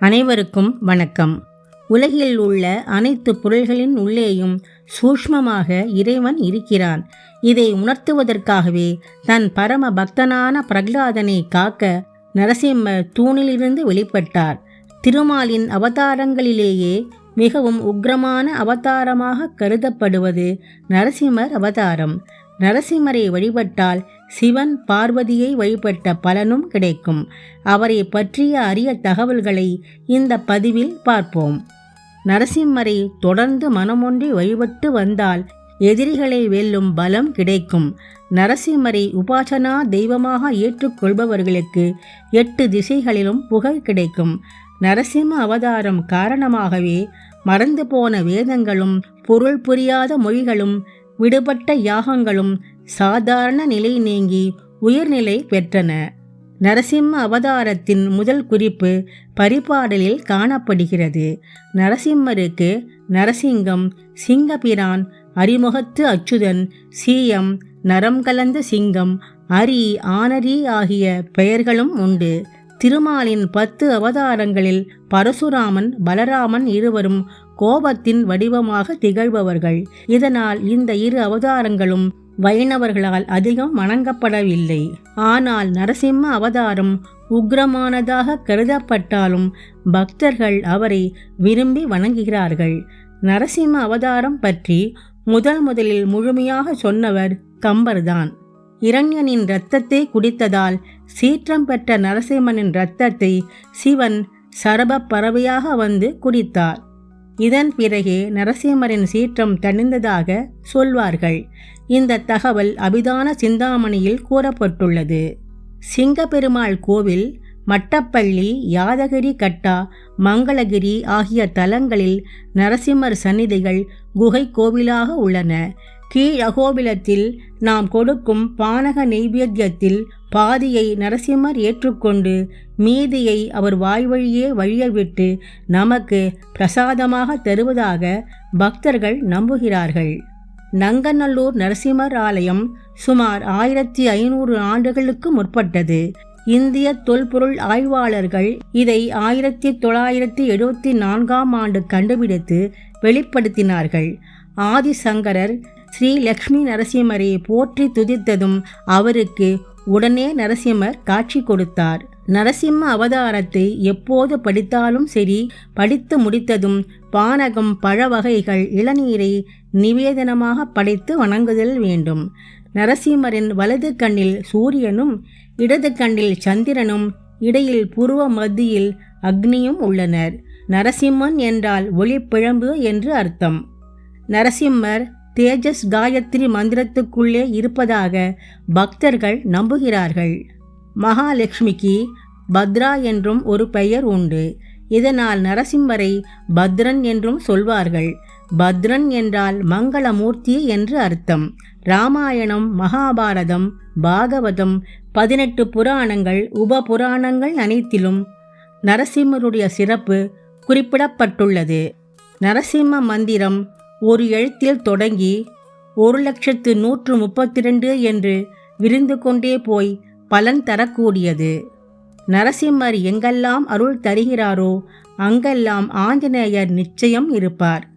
அனைவருக்கும் வணக்கம். உலகில் உள்ள அனைத்து பொருள்களின் உள்ளேயும் சூஷ்மமாக இறைவன் இருக்கிறான். இதை உணர்த்துவதற்காகவே தன் பரம பக்தனான பிரகலாதனை காக்க நரசிம்மர் தூணிலிருந்து வெளிப்பட்டார். திருமாலின் அவதாரங்களிலேயே மிகவும் உக்ரமான அவதாரமாக கருதப்படுவது நரசிம்மர் அவதாரம். நரசிம்மரை வழிபட்டால் சிவன் பார்வதியை வழிபட்ட பலனும் கிடைக்கும். அவரை பற்றிய அரிய தகவல்களை இந்த பதிவில் பார்ப்போம். நரசிம்மரை தொடர்ந்து மனமொன்றி வழிபட்டு வந்தால் எதிரிகளை வெல்லும் பலம் கிடைக்கும். நரசிம்மரை உபாசனா தெய்வமாக ஏற்றுக்கொள்பவர்களுக்கு எட்டு திசைகளிலும் புகழ் கிடைக்கும். நரசிம்ம அவதாரம் காரணமாகவே மறந்து போன வேதங்களும் பொருள் புரியாத மொழிகளும் விடுபட்ட யாகங்களும் சாதாரண நிலை நீங்கி உயர்நிலை பெற்றன. நரசிம்ம அவதாரத்தின் முதல் குறிப்பு பரிபாடலில் காணப்படுகிறது. நரசிம்மருக்கு நரசிங்கம் சிங்கபிரான் அறிமுகத்து அச்சுதன் சீயம் நரம் கலந்த சிங்கம் அரி ஆனரி ஆகிய பெயர்களும் உண்டு. திருமாலின் பத்து அவதாரங்களில் பரசுராமன் பலராமன் இருவரும் கோபத்தின் வடிவமாக திகழ்பவர்கள். இதனால் இந்த இரு அவதாரங்களும் வைணவர்களால் அதிகம் வணங்கப்படவில்லை. ஆனால் நரசிம்ம அவதாரம் உக்ரமானதாக கருதப்பட்டாலும் பக்தர்கள் அவரை விரும்பி வணங்குகிறார்கள். நரசிம்ம அவதாரம் பற்றி முதல் முதலில் முழுமையாக சொன்னவர் கம்பர்தான். இரண்யனின் இரத்தத்தை குடித்ததால் சீற்றம் பெற்ற நரசிம்மனின் இரத்தத்தை சிவன் சரப பறவையாக வந்து குடித்தார். இதன் பிறகே நரசிம்மரின் சீற்றம் தணிந்ததாக சொல்வார்கள். இந்த தகவல் அபிதான சிந்தாமணியில் கூறப்பட்டுள்ளது. சிங்கப்பெருமாள் கோவில் மட்டப்பள்ளி யாதகிரி கட்டா மங்களகிரி ஆகிய தலங்களில் நரசிம்மர் சந்நிதிகள் குகை கோவிலாக உள்ளன. கீழ் அகோபிலத்தில் நாம் கொடுக்கும் பானக நெய்வேத்தியத்தில் பாதியை நரசிம்மர் ஏற்றுக்கொண்டு மீதியை அவர் வாய்வழியே வழியவிட்டு நமக்கு பிரசாதமாக தருவதாக பக்தர்கள் நம்புகிறார்கள். நங்கநல்லூர் நரசிம்மர் ஆலயம் சுமார் ஆயிரத்தி ஐநூறு ஆண்டுகளுக்கு முற்பட்டது. இந்திய தொல்பொருள் ஆய்வாளர்கள் இதை ஆயிரத்தி தொள்ளாயிரத்தி எழுபத்தி நான்காம் ஆண்டு கண்டுபிடித்து வெளிப்படுத்தினார்கள். ஆதிசங்கரர் ஸ்ரீ லக்ஷ்மி நரசிம்மரை போற்றி துதித்ததும் அவருக்கு உடனே நரசிம்மர் காட்சி கொடுத்தார். நரசிம்ம அவதாரத்தை எப்போது படித்தாலும் சரி படித்து முடித்ததும் பானகம் பழ வகைகள் இளநீரை நிவேதனமாக படைத்து வணங்குதல் வேண்டும். நரசிம்மரின் வலது கண்ணில் சூரியனும் இடது கண்ணில் சந்திரனும் இடையில் புருவ மத்தியில் அக்னியும் உள்ளனர். நரசிம்மன் என்றால் ஒளிப்பிழம்பு என்று அர்த்தம். நரசிம்மர் தேஜஸ் காயத்ரி மந்திரத்துக்குள்ளே இருப்பதாக பக்தர்கள் நம்புகிறார்கள். மகாலட்சுமிக்கு பத்ரா என்றும் ஒரு பெயர் உண்டு. இதனால் நரசிம்மரை பத்ரன் என்றும் சொல்வார்கள். பத்ரன் என்றால் மங்களமூர்த்தி என்று அர்த்தம். ராமாயணம் மகாபாரதம் பாகவதம் பதினெட்டு புராணங்கள் உப புராணங்கள் அனைத்திலும் நரசிம்மருடைய சிறப்பு குறிப்பிடப்பட்டுள்ளது. நரசிம்ம மந்திரம் ஒரு எழுத்தில் தொடங்கி ஒரு லட்சத்து நூற்று முப்பத்தி ரெண்டு என்று விரிந்து கொண்டே போய் பலன் தரக்கூடியது. நரசிம்மர் எங்கெல்லாம் அருள் தருகிறாரோ அங்கெல்லாம் ஆஞ்சநேயர் நிச்சயம் இருப்பார்.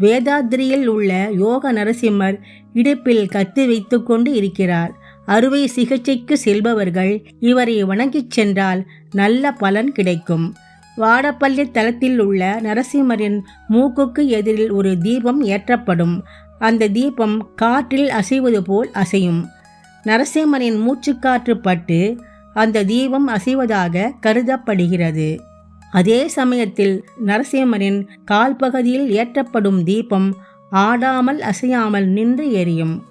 வேதாத்திரியில் உள்ள யோக நரசிம்மர் இடுப்பில் கத்தி வைத்து கொண்டு இருக்கிறார். அறுவை சிகிச்சைக்கு செல்பவர்கள் இவரை வணங்கிச் சென்றால் நல்ல பலன் கிடைக்கும். வாடப்பள்ளி தளத்தில் உள்ள நரசிம்மரின் மூக்குக்கு எதிரில் ஒரு தீபம் ஏற்றப்படும். அந்த தீபம் காற்றில் அசைவது போல் அசையும். நரசிம்மரின் மூச்சுக்காற்று பட்டு அந்த தீபம் அசைவதாக கருதப்படுகிறது. அதே சமயத்தில் நரசிம்மரின் கால்பகுதியில் ஏற்றப்படும் தீபம் ஆடாமல் அசையாமல் நின்று எரியும்.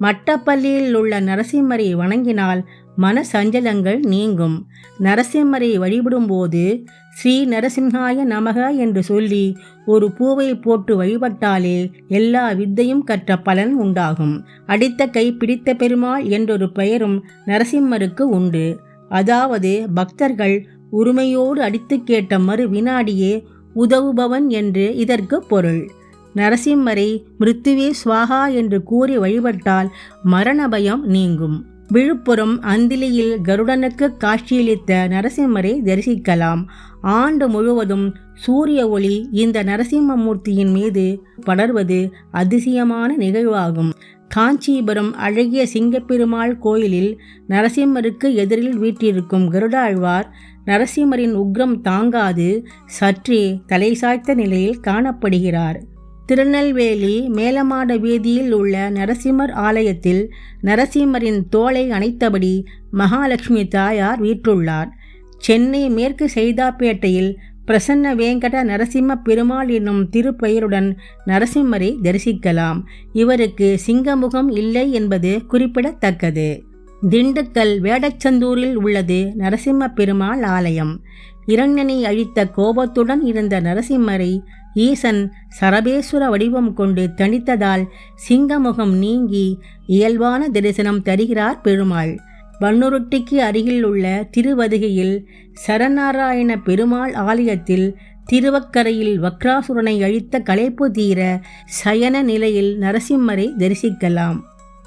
மட்டப்பள்ளியில் உள்ள நரசிம்மரை வணங்கினால் மன சஞ்சலங்கள் நீங்கும். நரசிம்மரை வழிபடும்போது ஸ்ரீ நரசிம்ஹாய நமக என்று சொல்லி ஒரு பூவை போட்டு வழிபட்டாலே எல்லா வித்தையும் கற்ற பலன் உண்டாகும். அடித்த கை பிடித்த பெருமாள் என்றொரு பெயரும் நரசிம்மருக்கு உண்டு. அதாவது பக்தர்கள் உரிமையோடு அடித்து கேட்ட மறு வினாடியே உதவுபவன் என்று இதற்கு பொருள். நரசிம்மரை மிருத்துவே சுவாகா என்று கூறி வழிபட்டால் மரண பயம் நீங்கும். விழுப்புரம் அந்திலியில் கருடனுக்கு காட்சியளித்த நரசிம்மரை தரிசிக்கலாம். ஆண்டு முழுவதும் சூரிய ஒளி இந்த நரசிம்மமூர்த்தியின் மீது படர்வது அதிசயமான நிகழ்வாகும். காஞ்சிபுரம் அழகிய சிங்கப்பெருமாள் கோயிலில் நரசிம்மருக்கு எதிரில் வீட்டிருக்கும் கருடாழ்வார் நரசிம்மரின் உக்ரம் தாங்காது சற்றே தலை சாய்த்த நிலையில் காணப்படுகிறார். திருநெல்வேலி மேலமாட வீதியில் உள்ள நரசிம்மர் ஆலயத்தில் நரசிம்மரின் தோலை அணைத்தபடி மகாலட்சுமி தாயார் வீற்றுள்ளார். சென்னை மேற்கு செய்தாப்பேட்டையில் பிரசன்ன வேங்கட நரசிம்ம பெருமாள் என்னும் திருப்பெயருடன் நரசிம்மரை தரிசிக்கலாம். இவருக்கு சிங்கமுகம் இல்லை என்பது குறிப்பிடத்தக்கது. திண்டுக்கல் வேடச்சந்தூரில் உள்ளது நரசிம்ம பெருமாள் ஆலயம். இரண்டனை அழித்த கோபத்துடன் இருந்த நரசிம்மரை ஈசன் சரபேஸ்வர வடிவம் கொண்டு தனித்ததால் சிங்கமுகம் நீங்கி இயல்பான தரிசனம் தருகிறார் பெருமாள். வன்னுருட்டிக்கு அருகில் உள்ள திருவதிகையில் சரநாராயண பெருமாள் ஆலயத்தில் திருவக்கரையில் வக்ராசுரனை அழித்த களைப்பு தீர சயன நிலையில் நரசிம்மரை தரிசிக்கலாம்.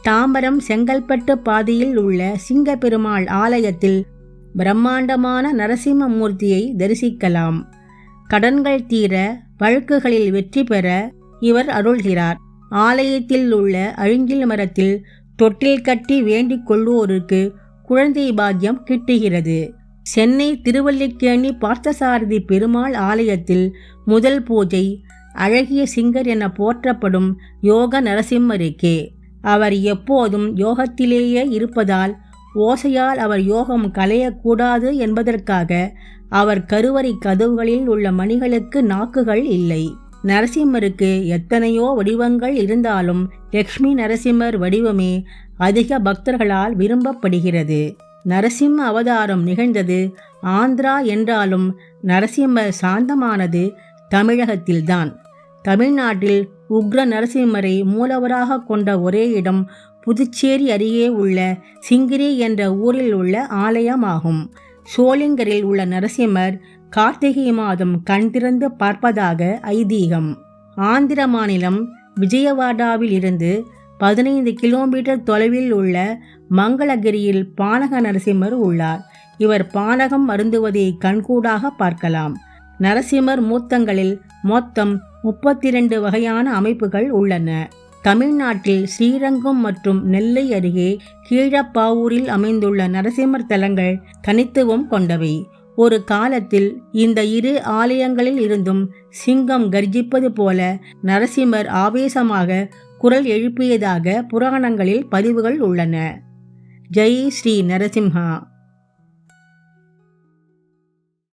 தாம்பரம் செங்கல்பட்டு பாதையில் உள்ள சிங்க பெருமாள் ஆலயத்தில் பிரம்மாண்டமான நரசிம்ம மூர்த்தியை தரிசிக்கலாம். கடன்கள் தீர வழக்குகளில் வெற்றி பெற இவர் அருள்கிறார். ஆலயத்தில் உள்ள அழுங்கில் மரத்தில் தொட்டில் கட்டி வேண்டிக் கொள்வோருக்கு குழந்தை பாக்கியம் கிட்டுகிறது. சென்னை திருவல்லிக்கேணி பார்த்தசாரதி பெருமாள் ஆலயத்தில் முதல் பூஜை அழகிய சிங்கர் என போற்றப்படும் யோக நரசிம்மருக்கே. அவர் எப்போதும் யோகத்திலேயே இருப்பதால் ஓசையால் அவர் யோகம் கலையக்கூடாது என்பதற்காக அவர் கருவறை கதவுகளில் உள்ள மணிகளுக்கு நாக்குகள் இல்லை. நரசிம்மருக்கு எத்தனையோ வடிவங்கள் இருந்தாலும் லக்ஷ்மி நரசிம்மர் வடிவமே அதிக பக்தர்களால் விரும்பப்படுகிறது. நரசிம்ம அவதாரம் நிகழ்ந்தது ஆந்திரா என்றாலும் நரசிம்மர் சாந்தமானது தமிழகத்தில்தான். தமிழ்நாட்டில் உக்ர நரசிம்மரை மூலவராக கொண்ட ஒரே இடம் புதுச்சேரி அருகே உள்ள சிங்கிரி என்ற ஊரில் உள்ள ஆலயமாகும். சோளிங்கரில் உள்ள நரசிம்மர் கார்த்திகை மாதம் கண் திறந்து பார்ப்பதாக ஐதீகம். ஆந்திர மாநிலம் விஜயவாடாவில் இருந்து பதினைந்து கிலோமீட்டர் தொலைவில் உள்ள மங்களகிரியில் பானக நரசிம்மர் உள்ளார். இவர் பானகம் அருந்துவதை கண்கூடாக பார்க்கலாம். நரசிம்மர் மூத்தங்களில் மொத்தம் முப்பத்தி இரண்டு வகையான அமைப்புகள் உள்ளன. தமிழ்நாட்டில் ஸ்ரீரங்கம் மற்றும் நெல்லை அருகே கீழப்பாவூரில் அமைந்துள்ள நரசிம்மர் தலங்கள் தனித்துவம் கொண்டவை. ஒரு காலத்தில் இந்த இரு ஆலயங்களில் இருந்தும் சிங்கம் கர்ஜிப்பது போல நரசிம்மர் ஆவேசமாக குரல் எழுப்பியதாக புராணங்களில் பதிவுகள் உள்ளன. ஜெய் ஸ்ரீ நரசிம்ஹா